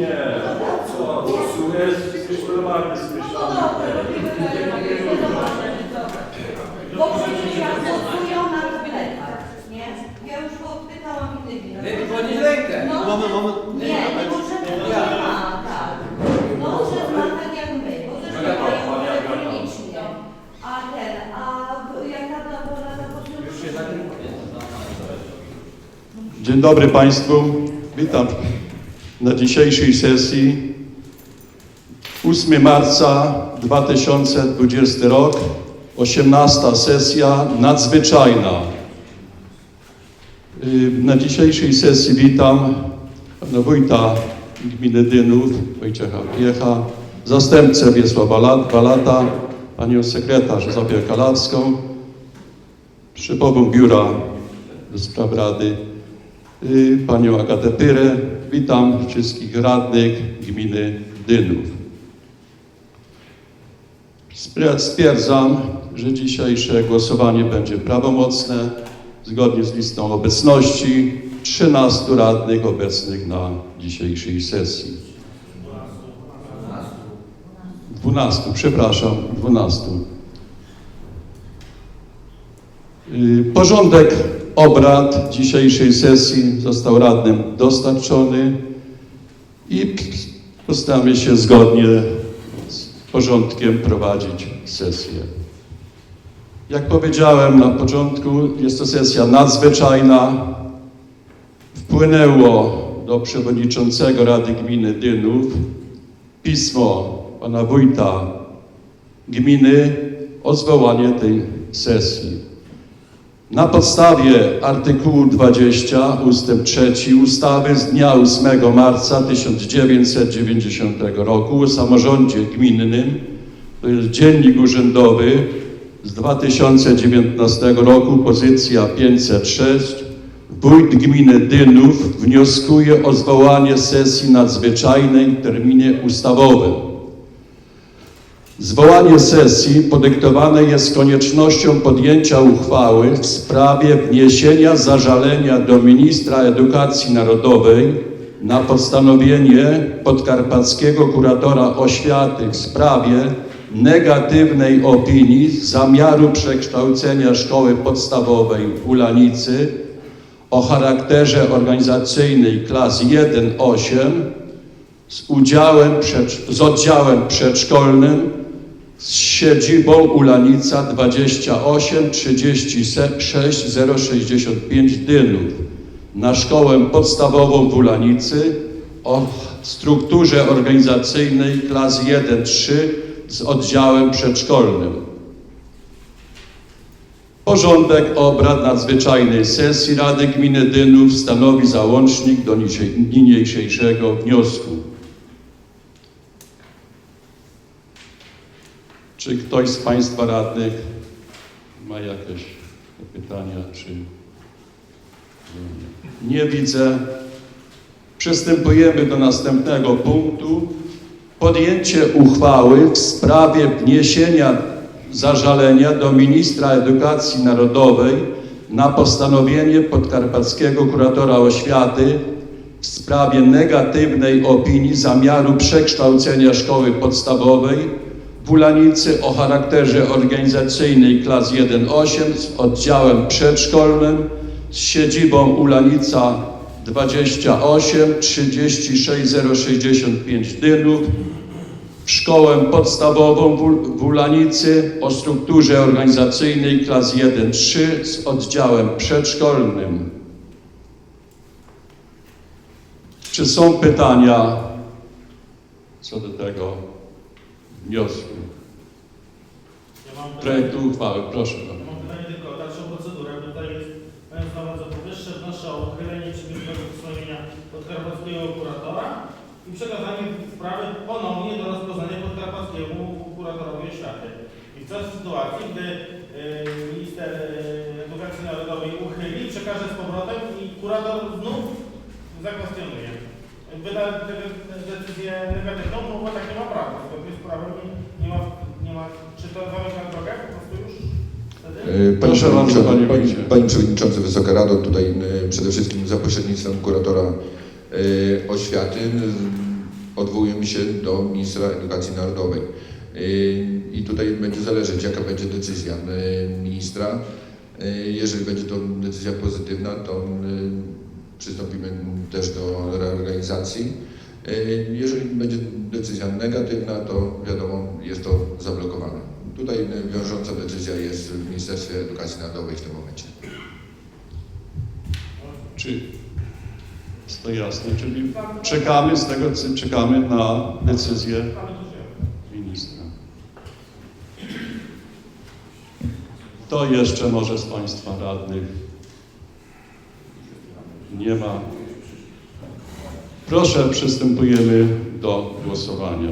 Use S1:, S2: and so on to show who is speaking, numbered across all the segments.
S1: Nie, co? Głosujesz, jesteś
S2: No tak, zobaczymy, dobra. Bo przecież jak głosują na biletach, nie? Ja już pytałam innych bilet.
S3: Lepiej podnieść rękę.
S2: No,
S4: Moment, moment.
S2: nie, nie nie ma, tak. No, że ma tak jak my, bo też
S1: jak
S2: mają elektronicznie. A ten, a jak na to, bo na to
S3: Już się tak
S5: Dzień dobry Państwu. Witam na dzisiejszej sesji. 8 marca 2020 rok, 18 sesja nadzwyczajna. Y, Na dzisiejszej sesji witam pana wójta gminy Dynów, Wojciecha Piecha, zastępcę Wiesława Lat- Walata, panią sekretarz Zofię Kalawską, szefową biura do spraw Rady, y, panią Agatę Pyrę. Witam wszystkich radnych gminy Dynów. Stwierdzam, że dzisiejsze głosowanie będzie prawomocne zgodnie z listą obecności 13 radnych obecnych na dzisiejszej sesji. 12, przepraszam, 12. Y, Porządek obrad dzisiejszej sesji został radnym dostarczony i postaramy się zgodnie z porządkiem prowadzić sesję. Jak powiedziałem na początku, jest to sesja nadzwyczajna. Wpłynęło do przewodniczącego Rady Gminy Dynów pismo pana wójta gminy o zwołanie tej sesji. Na podstawie artykułu 20 ustęp 3 ustawy z dnia 8 marca 1990 roku o samorządzie gminnym, to jest dziennik urzędowy z 2019 roku, pozycja 506, wójt gminy Dynów wnioskuje o zwołanie sesji nadzwyczajnej w terminie ustawowym. Zwołanie sesji podyktowane jest koniecznością podjęcia uchwały w sprawie wniesienia zażalenia do ministra edukacji narodowej na postanowienie podkarpackiego kuratora oświaty w sprawie negatywnej opinii zamiaru przekształcenia szkoły podstawowej w Ulanicy o charakterze organizacyjnej klas 1-8 z udziałem, z oddziałem przedszkolnym z siedzibą Ulanica 28 36 065 Dynów na szkołę podstawową w Ulanicy o strukturze organizacyjnej klas 1-3 z oddziałem przedszkolnym. Porządek obrad nadzwyczajnej sesji Rady Gminy Dynów stanowi załącznik do niniejszego wniosku. Czy ktoś z Państwa radnych ma jakieś pytania, czy nie widzę? Przystępujemy do następnego punktu. Podjęcie uchwały w sprawie wniesienia zażalenia do ministra edukacji narodowej na postanowienie podkarpackiego kuratora oświaty w sprawie negatywnej opinii zamiaru przekształcenia szkoły podstawowej w Ulanicy o charakterze organizacyjnej klas 1-8 z oddziałem przedszkolnym z siedzibą Ulanica 28 36 065 Dynów szkołę podstawową w Ulanicy o strukturze organizacyjnej klas 1-3 z oddziałem przedszkolnym. Czy są pytania co do tego wniosku? Projektu uchwały, proszę bardzo.
S6: mam pytanie tylko o dalszą procedurę. Tutaj jest, mając na uwadze powyższe, wnoszę o uchylenie przedmiotowego postanowienia podkarpackiego kuratora i przekazanie sprawy ponownie do rozpoznania podkarpackiemu kuratorowi oświaty. I w sytuacji, gdy e, minister edukacji narodowej uchyli, przekaże z powrotem i kurator znów zakwestionuje. Wyda de- de- decyzję negatywną, bo tak nie ma prawa. Zgodnie z prawem nie, ma, ma, czy to po prostu już? Wtedy?
S7: E, Panie
S5: Proszę bardzo,
S7: Przewodniczący,
S5: panie
S7: panie, panie Przewodniczący, Wysoka Rado, tutaj e, przede wszystkim za pośrednictwem kuratora e, oświaty.
S4: odwołujemy się do ministra edukacji narodowej. I tutaj będzie zależeć, jaka będzie decyzja ministra. Jeżeli będzie to decyzja pozytywna, to przystąpimy też do reorganizacji. Y, Jeżeli będzie decyzja negatywna, to wiadomo, jest to zablokowane. Tutaj y, wiążąca decyzja jest w Ministerstwie Edukacji Narodowej w tym momencie.
S5: Czy jest to jasne? Czyli czekamy z tego, czekamy na decyzję ministra. Kto jeszcze może z Państwa radnych? Nie ma. Proszę, przystępujemy do głosowania.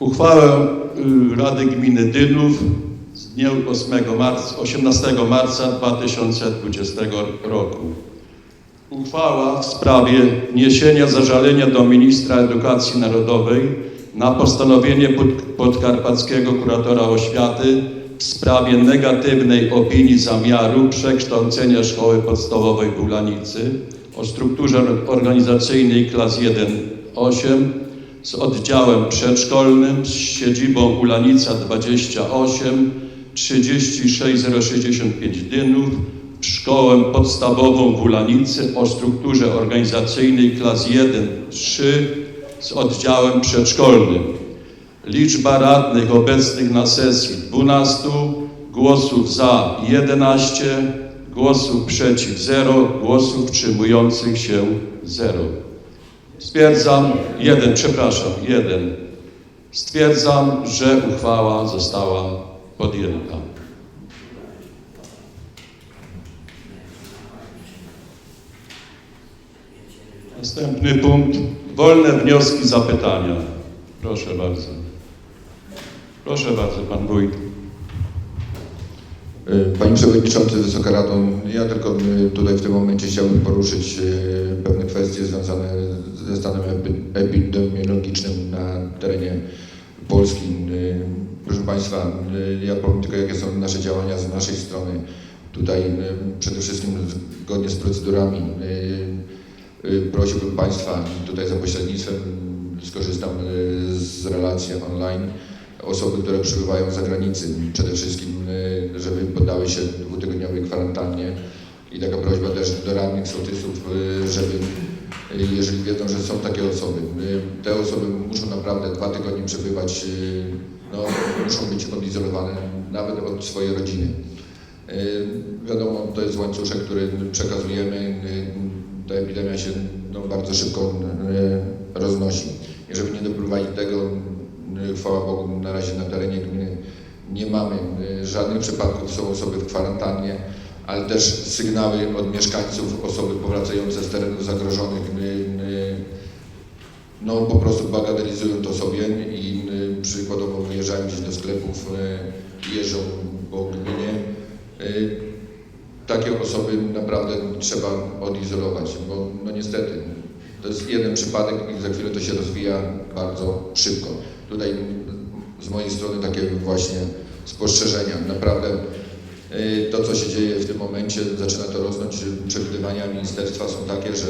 S5: Uchwałę y, Rady Gminy Dynów z dnia 8 marca, 18 marca 2020 roku. Uchwała w sprawie wniesienia zażalenia do ministra edukacji narodowej na postanowienie pod, podkarpackiego kuratora oświaty w sprawie negatywnej opinii zamiaru przekształcenia szkoły podstawowej w Ulanicy o strukturze organizacyjnej klas 1-8 z oddziałem przedszkolnym z siedzibą Ulanica 28 36065 Dynów szkołę podstawową w Ulanicy o strukturze organizacyjnej klas 1-3 z oddziałem przedszkolnym. Liczba radnych obecnych na sesji 12, głosów za 11, głosów przeciw 0, głosów wstrzymujących się 0. Stwierdzam, jeden, przepraszam, jeden. Stwierdzam, że uchwała została podjęta. Następny punkt. Wolne wnioski, zapytania. Proszę bardzo. Proszę bardzo, pan wójt.
S4: Y, Panie Przewodniczący, Wysoka Rado, ja tylko y, tutaj w tym momencie chciałbym poruszyć y, pewne kwestie związane ze stanem epi- epidemiologicznym na terenie Polski. Proszę Państwa, ja powiem tylko, jakie są nasze działania z naszej strony. Tutaj przede wszystkim zgodnie z procedurami prosiłbym Państwa, tutaj za pośrednictwem skorzystam z relacji online, osoby, które przebywają za granicy, przede wszystkim, y, żeby poddały się dwutygodniowej kwarantannie. I taka prośba też do radnych sołtysów, y, żeby y, jeżeli wiedzą, że są takie osoby, te osoby muszą naprawdę dwa tygodnie przebywać, no, muszą być odizolowane nawet od swojej rodziny. Wiadomo, to jest łańcuszek, który przekazujemy. Ta epidemia się no, bardzo szybko roznosi. I żeby nie doprowadzić do tego, chwała Bogu, na razie na terenie gminy nie mamy y, żadnych przypadków, są osoby w kwarantannie, ale też sygnały od mieszkańców, osoby powracające z terenów zagrożonych, y, y, no po prostu bagatelizują to sobie i przykładowo wyjeżdżają gdzieś do sklepów, jeżdżą po gminie. Takie osoby naprawdę trzeba odizolować, bo no niestety to jest jeden przypadek i za chwilę to się rozwija bardzo szybko. Tutaj z mojej strony takie właśnie spostrzeżenia. Naprawdę y, to, co się dzieje w tym momencie, zaczyna to rosnąć. Przewidywania ministerstwa są takie, że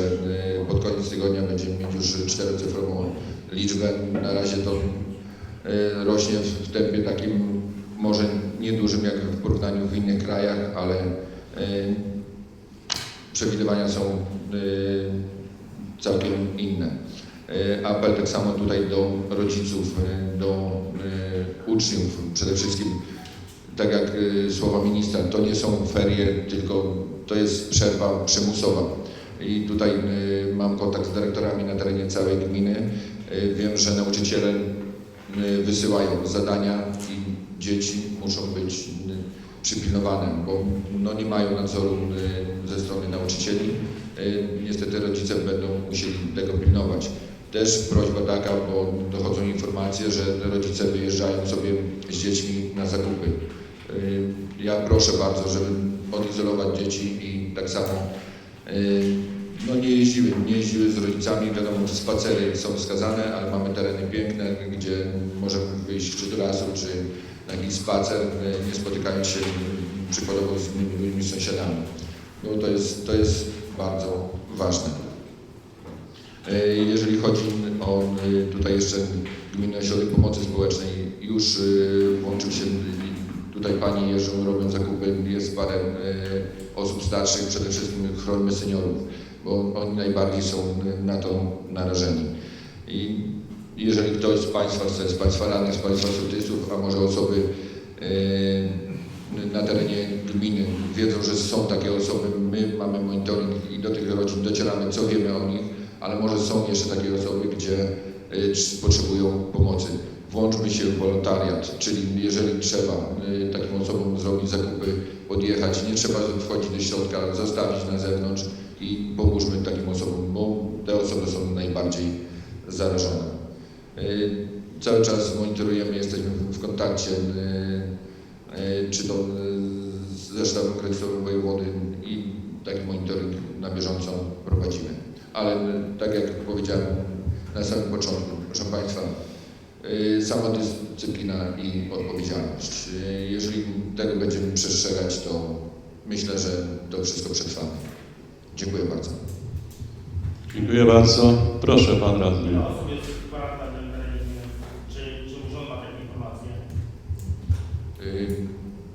S4: y, pod koniec tygodnia będziemy mieć już czterocyfrową liczbę. Na razie to y, rośnie w tempie takim może niedużym jak w porównaniu w innych krajach, ale przewidywania są całkiem inne. Y, Apel tak samo tutaj do rodziców, y, do y, uczniów, przede wszystkim tak jak słowa ministra, to nie są ferie, tylko to jest przerwa przymusowa. I tutaj mam kontakt z dyrektorami na terenie całej gminy. Wiem, że nauczyciele wysyłają zadania i dzieci muszą być przypilnowane, bo no, nie mają nadzoru ze strony nauczycieli. Niestety rodzice będą musieli tego pilnować. Też prośba taka, bo dochodzą informacje, że rodzice wyjeżdżają sobie z dziećmi na zakupy. Y, Ja proszę bardzo, żeby odizolować dzieci i tak samo y, no nie jeździły, nie jeździły z rodzicami, wiadomo, spacery są wskazane, ale mamy tereny piękne, gdzie możemy wyjść czy do lasu, czy na jakiś spacer, y, nie spotykając się przykładowo z innymi ludźmi, sąsiadami. Bo to jest, to jest bardzo ważne. E, Jeżeli chodzi o y, tutaj jeszcze Gminny Ośrodek Pomocy Społecznej, już y, włączył się, tutaj Pani jeżdżą, robią zakupy, jest parę osób starszych, przede wszystkim chronimy seniorów, bo oni najbardziej są na to narażeni. I jeżeli ktoś z Państwa chce, z Państwa radnych, z Państwa sołtysów, a może osoby na terenie gminy wiedzą, że są takie osoby, my mamy monitoring i do tych rodzin docieramy, co wiemy o nich, ale może są jeszcze takie osoby, gdzie y, trz- potrzebują pomocy. Włączmy się w wolontariat, czyli jeżeli trzeba y, takim osobom zrobić zakupy, podjechać, nie trzeba wchodzić do środka, zostawić na zewnątrz i pomóżmy takim osobom, bo te osoby są najbardziej zarażone. Y, Cały czas monitorujemy, jesteśmy w kontakcie, czy to ze sztabem kryzysowym wojewody i taki monitoring na bieżąco prowadzimy. Ale tak jak powiedziałem na samym początku, proszę Państwa, y, samodyscyplina i odpowiedzialność. Y, Jeżeli tego będziemy przestrzegać, to myślę, że to wszystko przetrwamy. Dziękuję bardzo.
S5: Dziękuję bardzo. Proszę Pan Radny.
S6: Na?
S4: Y,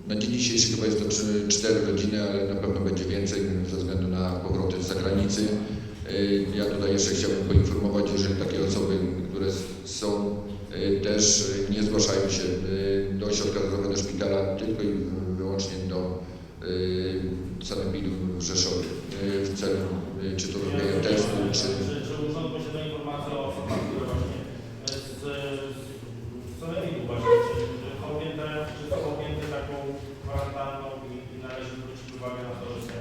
S4: Na dzień dzisiejszy chyba jest to trzy- cztery rodziny, ale na pewno będzie więcej ze względu na powroty z zagranicy. Y, Ja tutaj jeszcze chciałbym poinformować, jeżeli takie osoby, które są, y, też y, nie zgłaszają się do ośrodka zdrowia, do szpitala, tylko i wyłącznie do sanepidu w Rzeszowie w celu czy to robienia testu, czy
S6: Czy, czy urząd posiada informacje o osobach, które właśnie z, z sanepidu właśnie, czy, czy, są objęte, czy są objęte taką kwarantanną i, i należy zwrócić uwagę na to, że są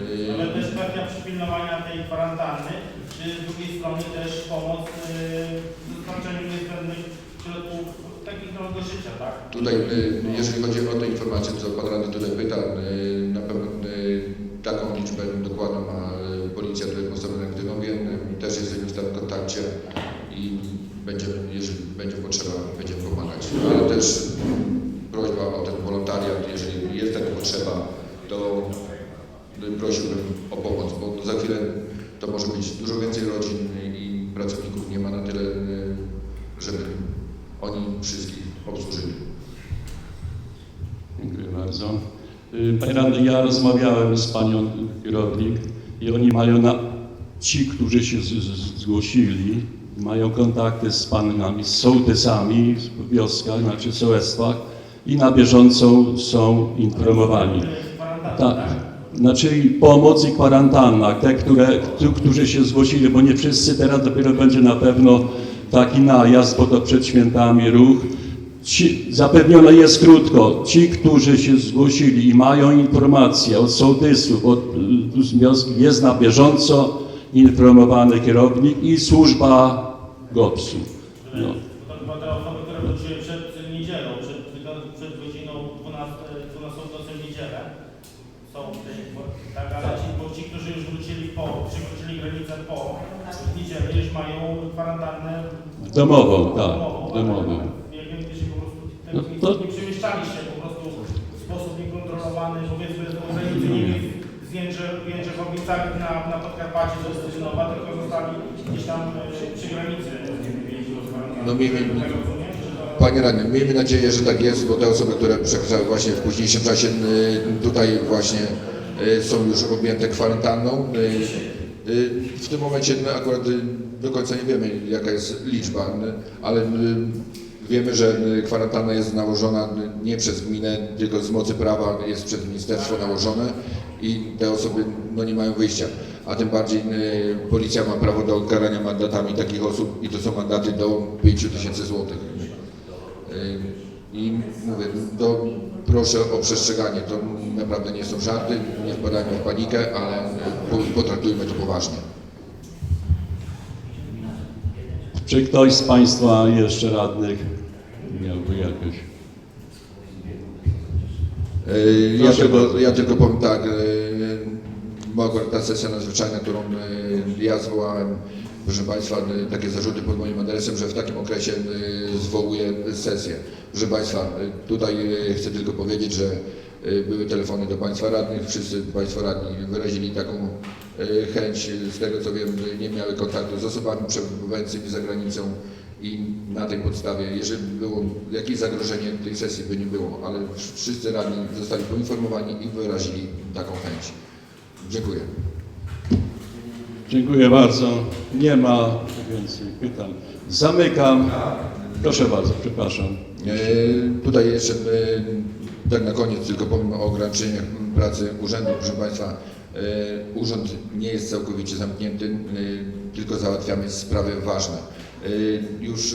S4: Yy.
S6: Ale też kwestia przypilnowania tej kwarantanny, czy z drugiej strony też pomoc yy, w dostarczeniu niezbędnych środków takich no, do życia, tak?
S4: Tutaj, y, jeżeli chodzi o te informacje, co Pan Radny tutaj pyta, y, na pewno y, taką liczbę dokładną ma y, Policja tutaj postawiona w Gdynowie. Y, Też jesteśmy w stałym kontakcie i będziemy, jeżeli będzie potrzeba, będziemy pomagać. Ale też potrzeba, to prosiłbym o pomoc, bo za chwilę to może być dużo więcej rodzin i pracowników nie ma na tyle, żeby oni wszystkich obsłużyli.
S5: Dziękuję bardzo. Y, Panie radny, ja rozmawiałem z panią kierownik i oni mają na, ci, którzy się z, z, zgłosili, mają kontakty z panami, z sołtysami w wioskach, znaczy sołectwach i na bieżąco są informowani. Tak. Znaczy pomoc i kwarantanna, te, które, którzy się zgłosili, bo nie wszyscy teraz dopiero będzie na pewno taki najazd, bo to przed świętami ruch. Ci, zapewnione jest krótko, ci, którzy się zgłosili i mają informacje od sołtysów, od z wioski, jest na bieżąco informowany kierownik i służba GOPS-u. No.
S6: To chyba te osoby, które wróciły przed niedzielą, przed, przed godziną 12, 12 w nocy w niedzielę, są w tej, tak, ale ci, bo ci, którzy już wrócili po, przekroczyli granicę po w niedzielę, już mają kwarantannę
S5: Domową, tak,
S6: domową.
S5: No to-
S6: nie przemieszczali się po prostu w sposób niekontrolowany, powiedzmy z granicy Niemiec, z Jędrze, w Jędrzechowicach na, na Podkarpacie do Stoczynowa, tylko zostali gdzieś tam e, przy granicy.
S4: No miejmy,
S6: Tak rozumiem, że to-
S4: Panie radny, miejmy nadzieję, że tak jest, bo te osoby, które przekraczały właśnie w późniejszym czasie y, tutaj właśnie y, są już objęte kwarantanną. Y, y, W tym momencie no, akurat y, do końca nie wiemy jaka jest liczba, ale y, wiemy, że y, kwarantanna jest nałożona nie przez gminę, tylko z mocy prawa jest przez ministerstwo nałożone i te osoby no, nie mają wyjścia. A tym bardziej y, policja ma prawo do karania mandatami takich osób i to są mandaty do 5 tysięcy złotych. I mówię, to proszę o przestrzeganie. To naprawdę nie są żarty, nie wpadajmy w panikę, ale po- potraktujmy to poważnie.
S5: Czy ktoś z Państwa jeszcze radnych miałby jakieś?
S4: Yy, Ja tylko, ja tylko powiem tak, bo akurat ta sesja nadzwyczajna, którą yy, ja zwołałem, proszę Państwa, yy, takie zarzuty pod moim adresem, że w takim okresie yy, zwołuję sesję. Proszę Państwa, yy, tutaj chcę tylko powiedzieć, że były telefony do Państwa radnych, wszyscy Państwo radni wyrazili taką chęć, z tego co wiem, nie miały kontaktu z osobami przebywającymi za granicą i na tej podstawie, jeżeli było jakieś zagrożenie tej sesji by nie było, ale wszyscy radni zostali poinformowani i wyrazili taką chęć. Dziękuję.
S5: Dziękuję bardzo. Nie ma więcej pytań. Zamykam. Proszę bardzo, przepraszam.
S4: E, Tutaj jeszcze e, tak na koniec tylko powiem o ograniczeniach pracy urzędu. Proszę Państwa, e, urząd nie jest całkowicie zamknięty, tylko załatwiamy sprawy ważne. Już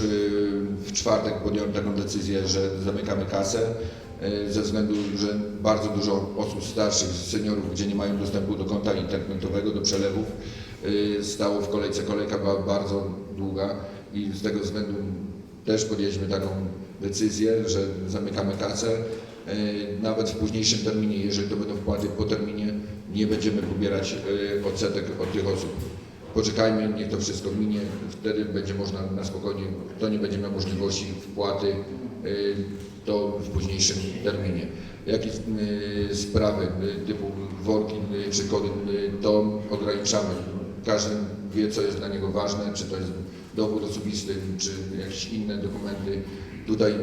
S4: w czwartek podjąłem taką decyzję, że zamykamy kasę ze względu, że bardzo dużo osób starszych, seniorów, gdzie nie mają dostępu do konta internetowego, do przelewów, stało w kolejce. Kolejka była bardzo długa i z tego względu też podjęliśmy taką decyzję, że zamykamy kasę. E, Nawet w późniejszym terminie, jeżeli to będą wpłaty po terminie, nie będziemy pobierać e, odsetek od tych osób. Poczekajmy, niech to wszystko minie, wtedy będzie można na spokojnie, kto nie będzie miał możliwości wpłaty, to w późniejszym terminie. Jakieś sprawy typu worki czy kody, to ograniczamy. Każdy wie, co jest dla niego ważne, czy to jest dowód osobisty, czy jakieś inne dokumenty. Tutaj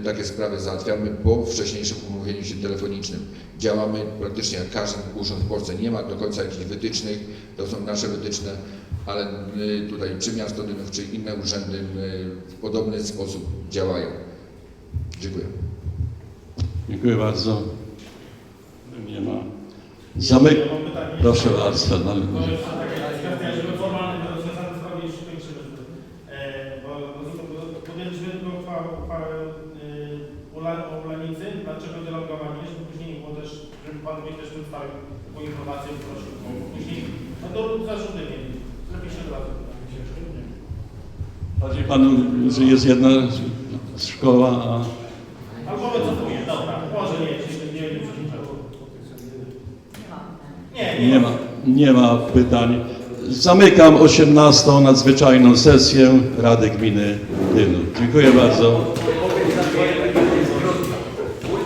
S4: y, takie sprawy załatwiamy po wcześniejszym umówieniu się telefonicznym. Działamy praktycznie jak każdy urząd w Polsce. Nie ma do końca jakichś wytycznych, to są nasze wytyczne, ale y, tutaj czy miasto Dynów, czy inne urzędy y, w podobny sposób działają. Dziękuję.
S5: Dziękuję bardzo. Nie ma. Zamyk... Proszę bardzo. No,
S6: To jest taka kwestia, żeby formalnie to rozwiązane sprawy już kończymy. E, bo bo podjęliśmy tylko uchwałę, uchwałę e, ula- o Ulanicy, dlaczego delegowanie, żeby później było też, żeby Pan taką informację, prosił, później, no to zarzuty mieli. Lepiej się od razu.
S5: Chodzi Panu, że jest jedna szkoła, a
S6: Albo wycofuję, dobra, może nie, jeśli nie będzie przeciwko. Nie,
S5: nie ma, nie ma pytań. Zamykam 18. nadzwyczajną sesję Rady Gminy Dynów. Dziękuję bardzo.